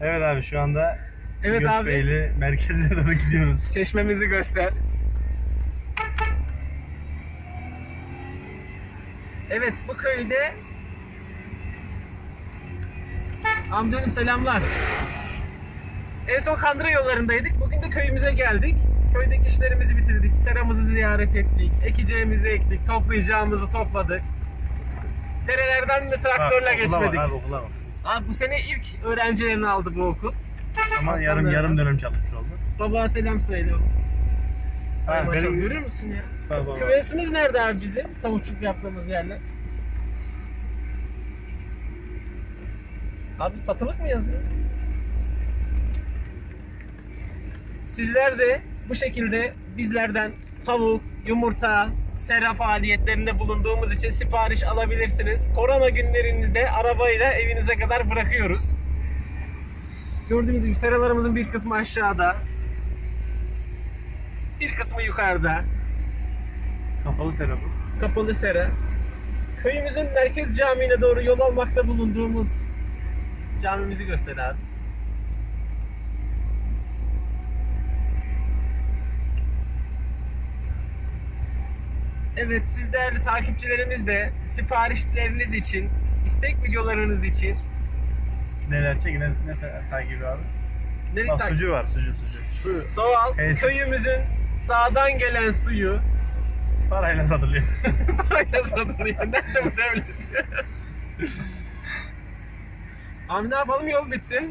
Evet abi şu anda Evet abi. Göçbeyli merkezine doğru gidiyoruz. Çeşmemizi göster. Evet bu köyde Amcacım selamlar. En son Kandıra yollarındaydık. Bugün de köyümüze geldik. Köydeki işlerimizi bitirdik. Seramızı ziyaret ettik. Ekeceğimizi ektik. Toplayacağımızı topladık. Derelerden de traktörle Bak, okula geçmedik. Bak, abi okula bak. Abi bu sene ilk öğrencilerini aldı bu okul. Ama Aslan yarım yarım dönem çalışmış oldu. Baba selam söyle. Ay Ha, maşallah benim- görür müsün ya? Bak, bak, bak. Kümesimiz nerede abi bizim? Tavukçuluk yaptığımız yerler. Abi satılık mı yazıyor? Sizler de bu şekilde bizlerden tavuk, yumurta, sera faaliyetlerinde bulunduğumuz için sipariş alabilirsiniz. Korona günlerini de arabayla evinize kadar bırakıyoruz. Gördüğünüz gibi seralarımızın bir kısmı aşağıda. Bir kısmı yukarıda. Kapalı sera bu. Kapalı sera. Köyümüzün merkez camiine doğru yol almakta bulunduğumuz camimizi göster abi. Evet siz değerli takipçilerimiz de siparişleriniz için, istek videolarınız için Neler çek ne, ne ta- takibi abi? nereye Bak takip- sucu var sucu sucu. Su Doğal Tesis. köyümüzün dağdan gelen suyu parayla satılıyor. parayla satılıyor. Nerede bu devlet? Abi ne yapalım yol bitti.